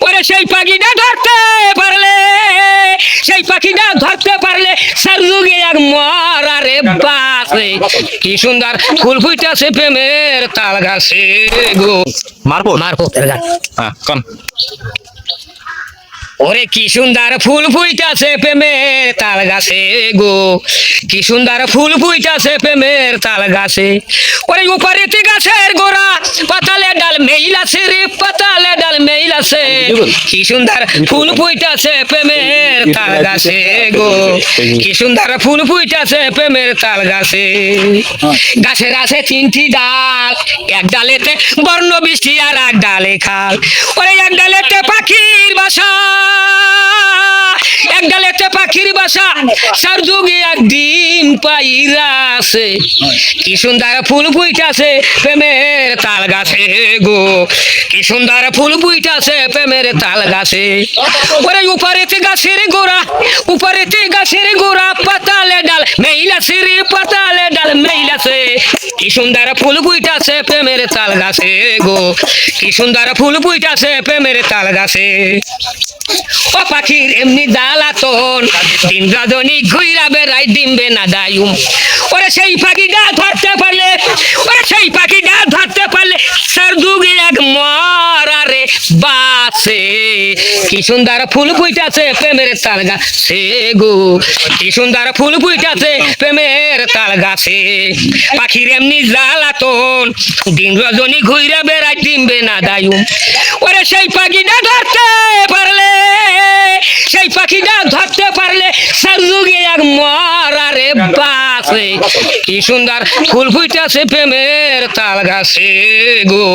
ওরে সেই পাখিটা ধরতে পারলে সেই পাখিটা ধরতে পারলে সার যুগে এক মরারে বাসে কি সুন্দর ফুল ফুইটাছে প্রেমের তাল গাছে গো। মারবো? মারবো হ্যাঁ কন। ওরে কি সুন্দর ফুল ফুইটাছে প্রেমের তাল গাছে গো। কি সুন্দর ফুল ফুইটাছে প্রেমের তাল গাছে ওরে উপরেতে গাছের গোড়া পাতালে ডাল মেইল আছে রে পাতালে ডাল মেইল আছে কি সুন্দর ফুল ফুইটাছে প্রেমের তাল গাছে গো। কি সুন্দর ফুল ফুইটাছে প্রেমের তাল গাছে গাছের আছে তিনটি ডাল এক ডালেতে বর্ণ বৃষ্টি আর এক ডালে খাল। ওরে এক ডালেতে পাখির বাসা। পাখির বাসা, সার যুগে একদিন পাইরাছে। কি সুন্দর ফুল বুইটাছে প্রেমের তাল গাছে গো। কি সুন্দর ফুল বুইটাছে প্রেমের তাল গাছে ওরে উপরেতে গাছের গোড়া উপরেতে গাছের গোড়া পাতালে সুন্দর ফুল ফুইটাছে প্রেমের তাল গাছে গো। কি সুন্দর ফুল ফুইটাছে প্রেমের তাল গাছে। ও পাখির এমনি জ্বালাতন দিন রজনী ঘুইরা বেড়াই ডিমবে না দায়ুম। ওরে সেই পাখিটা ধরতে পারলে, ওরে সেই পাখিটা ধরতে পারলে সার যুগে এক মরারে বাসে কি সুন্দর ফুল ফুইটাছে প্রেমের তাল গাছে গো। কি সুন্দর ফুল ফুইটাছে প্রেমের তাল গাছে, পাখির এমনি জ্বালাতন। দিন রজনী ঘুইরা বেড়াই ডিমবে না দায়ুম ওরে সেই পাখিটা ধরতে পারলে, সেই পাখিটা ধরতে পারলে সার যুগে এক মরারে বাসে কি সুন্দর ফুল ফুইটাছে প্রেমের তাল গাছে গো।